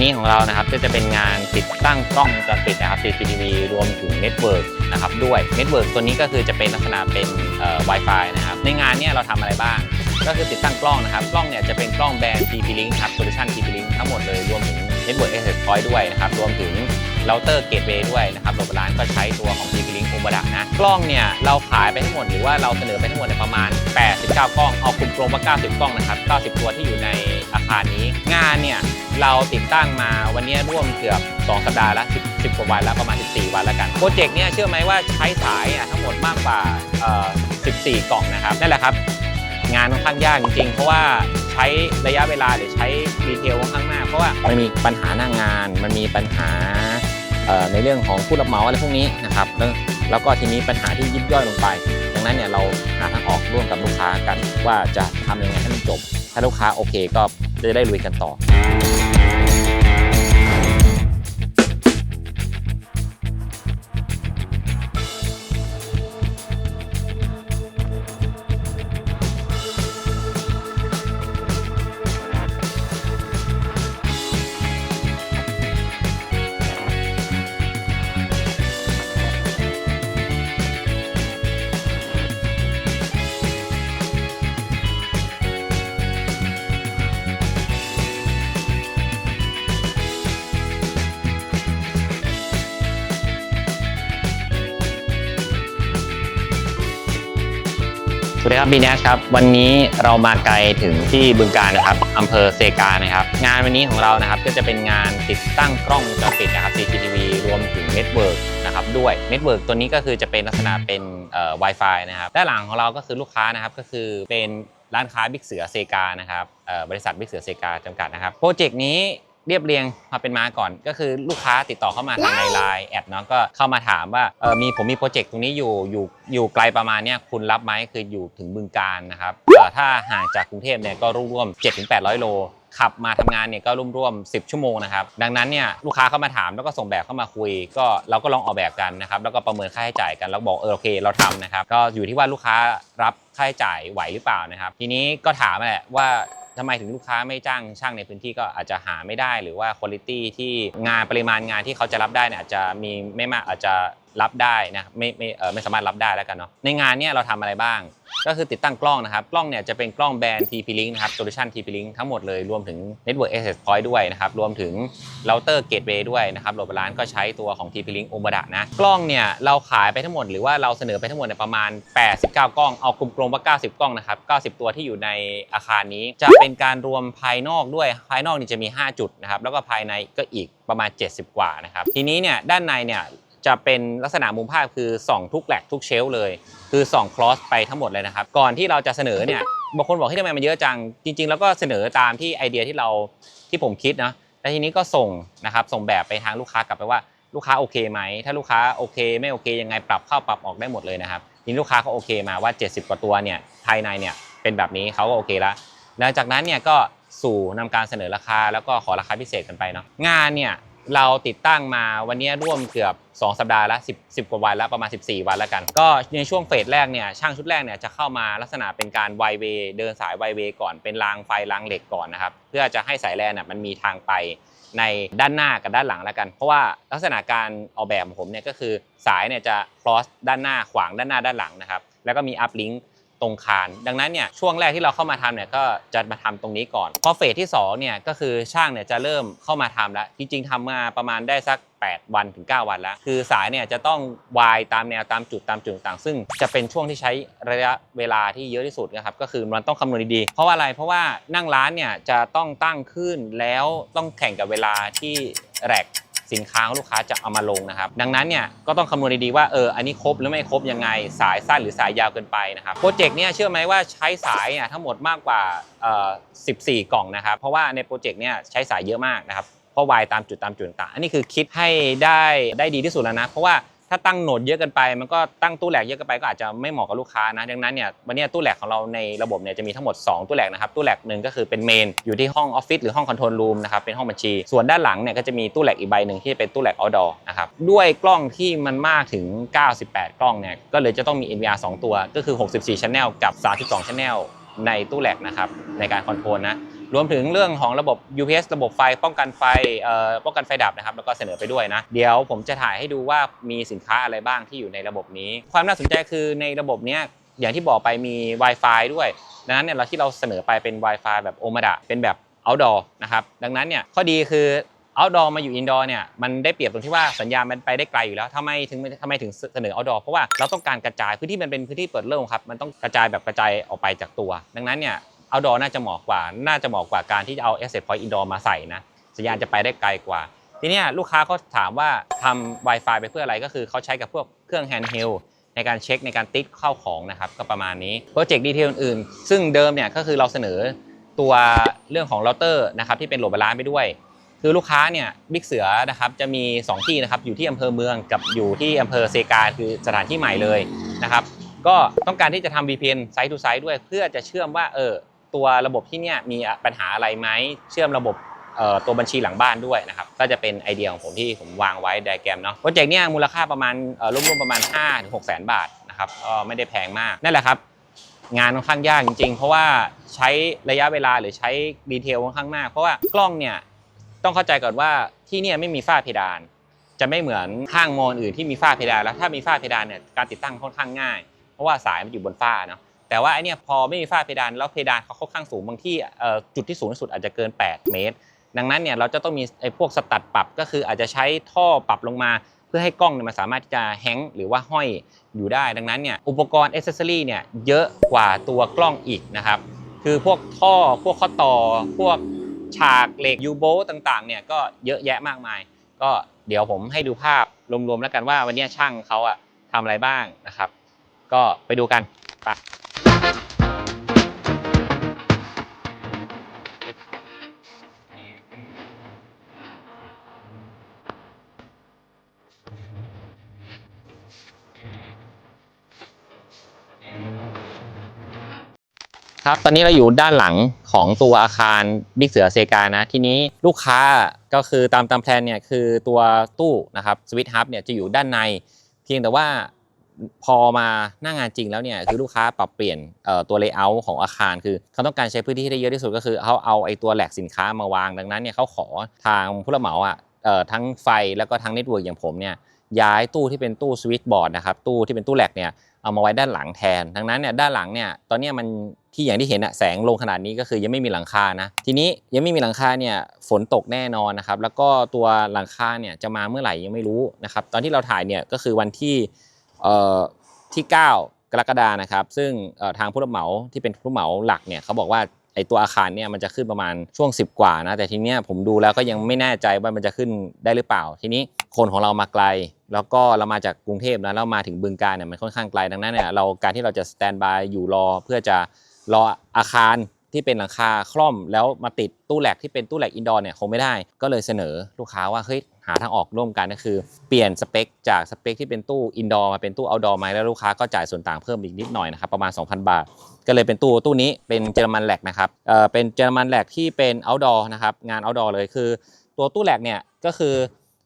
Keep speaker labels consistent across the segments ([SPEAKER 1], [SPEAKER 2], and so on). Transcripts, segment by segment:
[SPEAKER 1] นนี้ของเรานะครับก็จะเป็นงานติดตั้งกล้องจรปิดนะครับ CCTV รวมถึงเน็ตเวิร์กนะครับด้วยเน็ตเวิร์กตัวนี้ก็คือจะเป็นลักษณะเป็นเอ่อ Wi-Fi นะครับ ในงานเนี่ยเราทำอะไรบ้าง ก็คือติดตั้งกล้องนะครับ กล้องเนี่ยจะเป็นกล้องแบรนด์ TP-Link ครับ Solution TP-Link ทั้งหมดเลยรวมถึง Network Access Point ด้วยนะครับ รวมถึงเราเตอร์เกตเวย์ด้วยนะครับโรงพยาบาลก็ใช้ตัวของ TP-Link โอมดะนะ กล้องเนี่ยเราขายไปทั้งหมดหรือว่าเราเสนอไปทั้งหมดเนี่ยประมาณ 89 กล้อง เอากลมๆว่า90 กล้องนะครับ 90 ตัวที่อยู่ใน อาคารนี้ งานเนี่ยเราติดตั้งมาวันนี้ร่วมเกือบ 2 สัปดาห์ล้ว10 10กว่าวันแล้วประมาณ 14 วันแล้วกันโปรเจกต์เนี่ยเชื่อไหมว่าใช้สายอะทั้งหมดมากกว่า 14 กล่องนะครับนั่นแหละครับ งานค่อนข้างยากจริงๆ เพราะว่าใช้ระยะเวลาหรือใช้ดีเทลค่อนข้างมาก เพราะว่ามันมีปัญหาหน้างงาน มันมีปัญหาในเรื่องของผู้รับเหมาอะไรพวกนี้นะครับแล้วก็ทีนี้ปัญหาที่ยิบย่อยลงไป งนั้นเนี่ยเราหาทางออกร่วมกับลูกค้ากัน ว่าจะทำยังไงให้มันจบ ถ้าลูกค้าโอเคก็จะได้ลุยกันต่อ สวัสดีครับบีแนสครับ วันนี้เรามาไกลถึงที่บึงการนะครับอำเภอเซกานะครับ งานวันนี้ของเรานะครับก็จะเป็นงานติดตั้งกล้องวงจรปิดนะครับ CCTV รวมถึงเน็ตเวิร์กนะครับด้วยเน็ตเวิร์กตัวนี้ก็คือจะเป็นลักษณะเป็นเอ่อ Wi-Fi นะครับด้านหลังของเราก็คือลูกค้านะครับก็คือเป็นร้านค้าบิ๊กเสือเซกานะครับเอ่อบริษัทบิ๊กเสือเซกาจำกัดนะครับโปรเจกต์นี้ เรียบเรียงมาเป็นมาก่อน ก็คือลูกค้าติดต่อเข้ามาทางในไลน์แอดเนาะก็เข้ามาถามว่าเออมีผมมีโปรเจกต์ตรงนี้อยู่อยู่อยู่ไกลประมาณเนี้ยคุณรับไหมคืออยู่ถึงบึงการนะครับเอ่อถ้าห่างจากกรุงเทพเนี่ยก็ร่วมๆ7-800 โลขับมาทำงานเนี่ยก็ร่วมๆ10 ชั่วโมงนะครับ ดังนั้นเนี่ยลูกค้าเข้ามาถามแล้วก็ส่งแบบเข้ามาคุย ก็เราก็ลองออกแบบกันนะครับแล้วก็ประเมินค่าใช้จ่ายกันแล้วบอกเออโอเคเราทำนะครับก็อยู่ที่ว่าลูกค้ารับค่าใช้จ่ายไหวหรือเปล่านะครับ ทีนี้ก็ถามแหละว่า ทำไมถึงลูกค้าไม่จ้างช่างในพื้นที่ก็อาจจะหาไม่ได้ หรือว่าคุณภาพที่งานปริมาณงานที่เขาจะรับได้เนี่ยอาจจะมีไม่มากอาจจะรับได้นะครับไม่ไม่เออไม่สามารถรับได้แล้วกันเนาะในงานเนี่ยเราทำอะไรบ้าง ก็คือติดตั้งกล้องนะครับ กล้องเนี่ยจะเป็นกล้องแบรนด์ TP-Link นะครับ Solution TP-Link ทั้งหมดเลยรวมถึง Network Access Point ด้วยนะครับ รวมถึงเราเตอร์เกตเวย์ด้วยนะครับโรงพยาบาลก็ใช้ตัวของ TP-Link โอมดะนะ กล้องเนี่ยเราขายไปทั้งหมดหรือว่าเราเสนอไปทั้งหมดเนี่ยประมาณ 89 กล้องเอากลมๆว่า 90 กล้องนะครับ 90 ตัวที่อยู่ในอาคารนี้จะเป็นการรวมภายนอกด้วยภายนอกนี่จะมี 5 จุดนะครับแล้วก็ภายในก็อีกประมาณ 70 กว่านะครับทีนี้เนี่ยด้านในเนี่ย จะเป็นลักษณะมุมภาพคือส่องทุกแหลกทุกเชลเลย คือส่องคลอสไปทั้งหมดเลยนะครับ ก่อนที่เราจะเสนอเนี่ยบางคนบอกให้ยทำไมมันเยอะจัง จริง ๆ แล้วก็เสนอตามที่ไอเดียที่เราที่ผมคิดนะแล้วทีนี้ก็ส่งนะครับส่งแบบไปทางลูกค้ากลับไปว่าลูกค้าโอเคไหม ถ้าลูกค้าโอเค ไม่โอเคยังไงปรับเข้าปรับออกได้หมดเลยนะครับทีนี้ลูกค้าเขาโอเคมาว่า 70 กว่าตัวเนี่ยภายในเนี่ยเป็นแบบนี้เขาก็โอเคแล้วหลังจากนั้นเนี่ยก็สู่นำการเสนอราคาแล้วก็ขอราคาพิเศษกันไปเนาะงานเนี่ย เราติดตั้งมาวันนี้ร่วมเกือบ 2 สัปดาห์ล้ว10 10 กว่าวันแล้วประมาณ 14 วันแล้วกัน ก็ในช่วงเฟสแรกเนี่ยช่างชุดแรกเนี่ยจะเข้ามาลักษณะเป็นการไวเวย์เดินสายไวเวย์ก่อนเป็นรางไฟรางเหล็กก่อนนะครับ เพื่อจะให้สายแลนน่ะมันมีทางไปในด้านหน้ากับด้านหลังแล้วกัน เพราะว่าลักษณะการออกแบบของผมเนี่ยก็คือสายเนี่ยจะ cross ด้านหน้าขวางด้านหน้าด้านหลังนะครับแล้วก็มี up link ตรงคาน ดังนั้นเนี่ยช่วงแรกที่เราเข้ามาทำเนี่ยก็จะมาทำตรงนี้ก่อน พอเฟสที่2เนี่ยก็คือช่างเนี่ยจะเริ่มเข้ามาทำแล้ว จริง ๆทำมาประมาณได้สัก 8 วันถึง 9 วันแล้ว คือสายเนี่ยจะต้องวายตามแนวตามจุดตามจุดต่างๆซึ่งจะเป็นช่วงที่ใช้ระยะเวลาที่เยอะที่สุดนะครับ ก็คือมันต้องคำนวณดีๆ เพราะว่าอะไร เพราะว่านั่งร้านเนี่ยจะต้องตั้งขึ้นแล้วต้องแข่งกับเวลาที่แรก สินค้าของลูกค้าจะเอามาลงนะครับ ดังนั้นเนี่ยก็ต้องคำนวณดีๆว่าเอออันนี้ครบหรือไม่ครบยังไงสายสั้นหรือสายยาวเกินไปนะครับโปรเจกต์เนี่ยเชื่อไหมว่าใช้สายเนี่ยทั้งหมดมากกว่าเอ่อ14 กล่องนะครับ เพราะว่าในโปรเจกต์เนี่ยใช้สายเยอะมากนะครับเพราะวายตามจุดตามจุดต่างอันนี้คือคิดให้ได้ได้ดีที่สุดแล้วนะเพราะว่า ถ้าตั้งโหนดเยอะเกินไปมันก็ตั้งตู้แหลกเยอะเกินไปก็อาจจะไม่เหมาะกับลูกค้านะดังนั้นเนี่ยวันนี้ตู้แหลกของเราในระบบเนี่ยจะมีทั้งหมด 2 ตู้แหลกนะครับตู้แหลกหนึ่งก็คือเป็นเมนอยู่ที่ห้องออฟฟิศหรือห้องคอนโทรลรูมนะครับเป็นห้องบัญชี ส่วนด้านหลังเนี่ยก็จะมีตู้แหลกอีกใบหนึ่งที่เป็นตู้แหลก outdoor นะครับด้วยกล้องที่มันมากถึง 98 กล้องเนี่ยก็เลยจะต้องมี NVR 2 ตัวก็คือ 64 channel กับ 32 channel ในตู้แหลกนะครับในการคอนโทรลนะ รวมถึงเรื่องของระบบ UPS ระบบไฟป้องกันไฟป้องกันไฟดับนะครับแล้วก็เสนอไปด้วยนะเดี๋ยวผมจะถ่ายให้ดูว่ามีสินค้าอะไรบ้างที่อยู่ในระบบนี้ ความน่าสนใจคือในระบบเนี้ยอย่างที่บอกไปมี Wi-Fi ด้วยดังนั้นเนี่ยเราที่เราเสนอไปเป็น Wi-Fi แบบโอมาดะเป็นแบบ outdoor นะครับดังนั้นเนี่ยข้อดีคือ outdoor มาอยู่ indoor เนี่ยมันได้เปรียบตรงที่ว่าสัญญาณมันไปได้ไกลอยู่แล้วทำไมถึงทำไมถึงเสนอ outdoor เพราะว่าเราต้องการกระจายพื้นที่มันเป็นพื้นที่เปิดโล่งครับมันต้องกระจายแบบกระจายออกไปจากตัว ดังนั้นเนี่ย outdoor น่าจะเหมาะกว่า น่าจะเหมาะกว่าการที่จะเอา asset point indoor มาใส่นะ สัญญาณจะไปได้ไกลกว่า ทีนี้ลูกค้าเขาถามว่าทำ Wi-Fi ไปเพื่ออะไรก็คือเขาใช้กับพวกเครื่อง handheld ในการเช็คในการติดเข้าของนะครับก็ประมาณนี้โปรเจกต์ดีเทลอื่นๆซึ่งเดิมเนี่ยก็คือเราเสนอตัวเรื่องของเราเตอร์นะครับที่เป็นโหลดบาลานไปด้วย คือลูกค้าเนี่ยบิ๊กเสือนะครับจะมี 2 ที่นะครับอยู่ที่อำเภอเมืองกับอยู่ที่อำเภอเซกาคือสถานที่ใหม่เลยนะครับก็ต้องการที่จะทำ VPN ไซต์ทูไซต์ด้วย เพื่อจะเชื่อมว่าเออ ตัวระบบที่เนี่ยมีปัญหาอะไรไหมเชื่อมระบบตัวบัญชีหลังบ้านด้วยนะครับก็จะเป็นไอเดียของผมที่ผมวางไว้ไดแกรมเนาะโปรเจกต์เนี่ยมูลค่าประมาณเอ่อรวมๆประมาณ 5 6แสนบาทนะครับก็ไม่ได้แพงมากนั่นแหละครับงานค่อนข้างยากจริงๆ เพราะว่าใช้ระยะเวลาหรือใช้ดีเทลค่อนข้างมาก เพราะว่ากล้องเนี่ยต้องเข้าใจก่อนว่าที่เนี่ยไม่มีฝ้าเพดาน จะไม่เหมือนห้างมอลอื่นที่มีฝ้าเพดานแล้วถ้ามีฝ้าเพดานเนี่ยการติดตั้งค่อนข้างง่าย เพราะว่าสายมันอยู่บนฝ้าเนาะ แต่ว่าไอเนี่ยพอไม่มีฝ้าเพดานแล้วเพดานเขาค่อนข้างสูงบางที่เอ่อจุดที่สูงที่สุดอาจจะเกิน 8 เมตร ดังนั้นเนี่ยเราจะต้องมีไอพวกสตัดปรับก็คืออาจจะใช้ท่อปรับลงมา เพื่อให้กล้องเนี่ยมันสามารถที่จะแฮงก์หรือว่าห้อยอยู่ได้ ดังนั้นเนี่ยอุปกรณ์อ c เซสซอรี่เนี่ยเยอะกว่าตัวกล้องอีกนะครับคือพวกท่อพวกข้อต่อพวกฉากเหล็กยูโบต่างๆเนี่ยก็เยอะแยะมากมาย ก็เดี๋ยวผมให้ดูภาพรวมๆแล้วกันว่าวันนี้ช่างเขาอะทำอะไรบ้างนะครับ ก็ไปดูกันไป ครับตอนนี้เราอยู่ด้านหลังของตัวอาคารบิ๊กเสือเซกานะ ทีนี้ลูกค้าก็คือตามตามแพลนเนี่ยคือตัวตู้นะครับสวิตฮับเนี่ยจะอยู่ด้านใน เพียงแต่ว่าพอมาหน้างานจริงแล้วเนี่ยคือลูกค้าปรับเปลี่ยนตัวเลเยอร์ของอาคาร คือเขาต้องการใช้พื้นที่ได้เยอะที่สุดก็คือเขาเอาไอ้ตัวแหลกสินค้ามาวางดังนั้นเนี่ยเขาขอทางผู้รับเหมาอะทั้งไฟแล้วก็ทั้งเน็ตเวิร์กอย่างผมเนี่ย ย้ายตู้ที่เป็นตู้สวิตช์บอร์ดนะครับตู้ที่เป็นตู้แหลกเนี่ยเอามาไว้ด้านหลังแทนดังนั้นเนี่ยด้านหลังเนี่ยตอนนี้มันที่อย่างที่เห็นอะแสงลงขนาดนี้ก็คือยังไม่มีหลังคานะทีนี้ยังไม่มีหลังคาเนี่ยฝนตกแน่นอนนะครับแล้วก็ตัวหลังคาเนี่ยจะมาเมื่อไหร่ยังไม่รู้นะครับตอนที่เราถ่ายเนี่ยก็คือวันที่เอ่อที่ 9 กรกฎานะครับ ซึ่งทางผู้รับเหมาที่เป็นผู้รับเหมาหลักเนี่ยเขาบอกว่าไอตัวอาคารเนี่ยมันจะขึ้นประมาณช่วง 10 กว่านะแต่ทีเนี้ยผมดูแล้วก็ยังไม่แน่ใจว่ามันจะขึ้นได้หรือเปล่า ทีนี้คนของเรามาไกล แล้วก็เรามาจากกรุงเทพนะแล้วมาถึงบึงการเนี่ยมันค่อนข้างไกลดังนั้นเนี่ยเราการที่เราจะสแตนบายอยู่รอเพื่อจะรออาคารที่เป็นหลังคาคล่อมแล้วมาติดตู้แหลกที่เป็นตู้แหลกอินดอร์เนี่ยคงไม่ได้ ก็เลยเสนอลูกค้าว่าเฮ้ยหาทางออกร่วมกันก็คือ เปลี่ยนสเปคจากสเปคที่เป็นตู้อินดอร์มาเป็นตู้เอาดอร์ไหมแล้วลูกค้าก็จ่ายส่วนต่างเพิ่มอีกนิดหน่อยนะครับประมาณ 2,000 บาท ก็เลยเป็นตู้ตู้นี้เป็นเจอร์มันแหลกนะครับเอ่อเป็นเจอร์มันแหลกที่เป็น outdoor นะครับงาน outdoor เลยคือ ตัวตู้แหลกเนี่ยก็คือ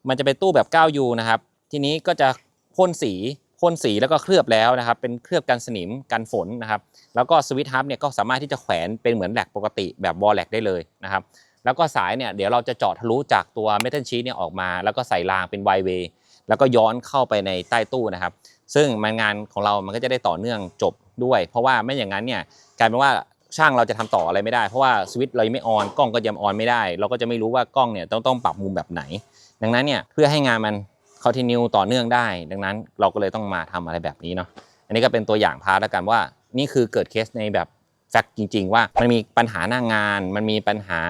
[SPEAKER 1] มันจะเป็นตู้แบบ 9U นะครับ ทีนี้ก็จะพ่นสีพ่นสีแล้วก็เคลือบแล้วนะครับ เป็นเคลือบกันสนิมกันฝนนะครับ แล้วก็สวิตช์ฮับเนี่ยก็สามารถที่จะแขวนเป็นเหมือนแหลกปกติแบบวอลแหลกได้เลยนะครับ แล้วก็สายเนี่ยเดี๋ยวเราจะเจาะทะลุจากตัวเมทัลชีทเนี่ยออกมา แล้วก็ใส่รางเป็นไวเวย์แล้วก็ย้อนเข้าไปในใต้ตู้นะครับ ซึ่งมันงานของเรามันก็จะได้ต่อเนื่องจบด้วย เพราะว่าไม่อย่างนั้นเนี่ยกลายเป็นว่าช่างเราจะทำต่ออะไรไม่ได้ เพราะว่าสวิตช์เราไม่ออนกล้องก็ยังออนไม่ได้ เราก็จะไม่รู้ว่ากล้องเนี่ยต้องต้องปรับมุมแบบไหน ดังนั้นเนี่ยเพื่อให้งานมัน คอนติเนียต่อเนื่องได้ ดังนั้นเราก็เลยต้องมาทำอะไรแบบนี้เนาะอันนี้ก็เป็นตัวอย่างพาร์ทแล้วกันว่า นี่คือเกิดเคสในแบบแฟกต์จริง ๆ ว่ามันมีปัญหาหน้างาน มันมีปัญหา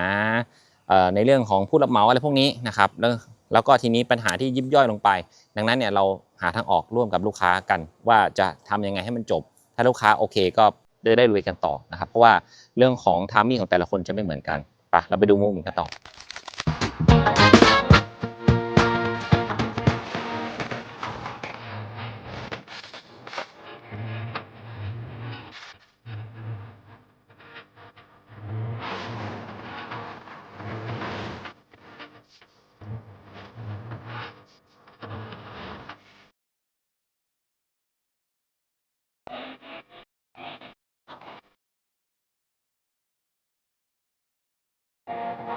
[SPEAKER 1] ในเรื่องของผู้รับเหมาอะไรพวกนี้นะครับแล้วแล้วก็ทีนี้ปัญหาที่ยิบย่อยลงไป ดังนั้นเนี่ยเราหาทางออกร่วมกับลูกค้ากัน ว่าจะทำยังไงให้มันจบ ถ้าลูกค้าโอเคก็ได้ได้ลุยกันต่อนะครับ เพราะว่าเรื่องของทามมิ่งของแต่ละคนจะไม่เหมือนกันไปเราไปดูมุมกันต่อ โ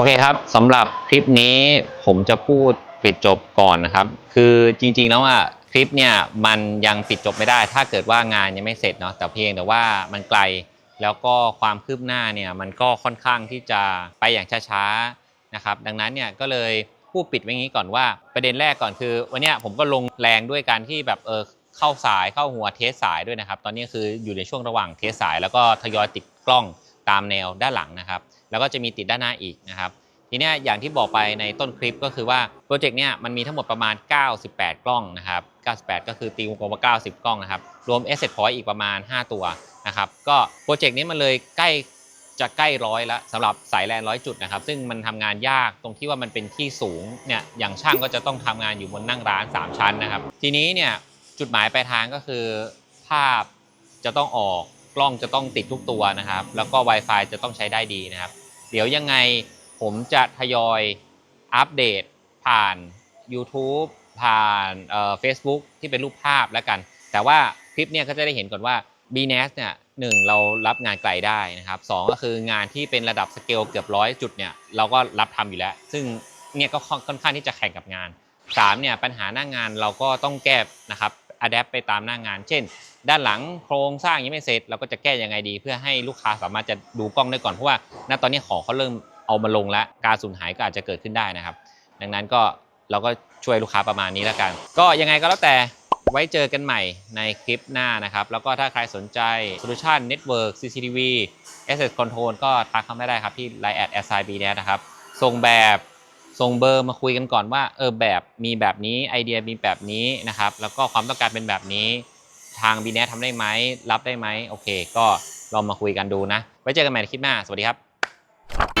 [SPEAKER 1] อเคครับสำหรับคลิปนี้ผมจะพูดปิดจบก่อนนะครับ คือจริงๆแล้วอะคลิปเนี่ยมันยังปิดจบไม่ได้ ถ้าเกิดว่างานยังไม่เสร็จเนาะแต่เพียงแต่ว่ามันไกล แล้วก็ความคืบหน้าเนี่ยมันก็ค่อนข้างที่จะไปอย่างช้าๆนะครับดังนั้นเนี่ยก็เลยพูดปิดไว้งี้ก่อนว่าประเด็นแรกก่อนคือ วันนี้ผมก็ลงแรงด้วยการที่แบบเออเข้าสายเข้าหัวเทสสายด้วยนะครับ ตอนนี้คืออยู่ในช่วงระหว่างเทสสาย แล้วก็ทยอยติดกล้องตามแนวด้านหลังนะครับ แล้วก็จะมีติดด้านหน้าอีกนะครับทีนี้อย่างที่บอกไปในต้นคลิปก็คือว่าโปรเจกต์เนี้ยมันมีทั้งหมดประมาณ 98 กล้องนะครับ 98 ก็คือตีวงกลมว่า 90 กล้องนะครับ รวม Asset Point อีกประมาณ 5 ตัวนะครับ ก็โปรเจกต์นี้มันเลยใกล้จะใกล้ร้อยแล้วสำหรับสายแลนร้อยจุดนะครับ ซึ่งมันทำงานยากตรงที่ว่ามันเป็นที่สูงเนี่ยอย่างช่างก็จะต้องทำงานอยู่บนนั่งร้าน 3 ชั้นนะครับ ทีนี้เนี่ยจุดหมายปลายทางก็คือ ภาพจะต้องออกกล้องจะต้องติดทุกตัวนะครับ แล้วก็ Wi-Fi จะต้องใช้ได้ดีนะครับ เดี๋ยวยังไงผมจะทยอยอัปเดตผ่าน YouTube ผ่านเอ่อ Facebook ที่เป็นรูปภาพแล้วกัน แต่ว่าคลิปเนี่ยก็จะได้เห็นก่อนว่า b n a s เนี่ยหนึ่งเรารับงานไกลได้นะครับสองก็คืองานที่เป็นระดับสเกลเกือบร้อยจุดเนี่ยเราก็รับทำอยู่แล้ว ซึ่งเนี่ยก็ค่อนข้างที่จะแข่งกับงานสามเนี่ยปัญหาหน้างานเราก็ต้องแก้นะครับอัดแอปไปตามหน้างาน เช่น ด้านหลังโครงสร้างยังไม่เสร็จ เราก็จะแก้ยังไงดี เพื่อให้ลูกค้าสามารถจะดูกล้องได้ก่อนเพราะว่าณตอนนี้ของเขาเริ่มเอามาลงแล้วการสูญหายก็อาจจะเกิดขึ้นได้นะครับ ดังนั้นก็ เราก็ช่วยลูกค้าประมาณนี้แล้วกัน ก็ยังไงก็แล้วแต่ไว้เจอกันใหม่ในคลิปหน้านะครับ แล้วก็ถ้าใครสนใจ Solution Network CCTV Asset Control ก็ทักเข้ามาได้ครับที่ Line at s i b นะครับส่งแบบส่งเบอร์มาคุยกันก่อนว่าเออแบบมีแบบนี้ไอเดียมีแบบนี้นะครับ แล้วก็ความต้องการเป็นแบบนี้ ทาง b n e t ทำได้ไหมรับได้ไหมโอเค ก็ลองมาคุยกันดูนะ ไว้เจอกันใหม่ในคลิปหน้า สวัสดีครับ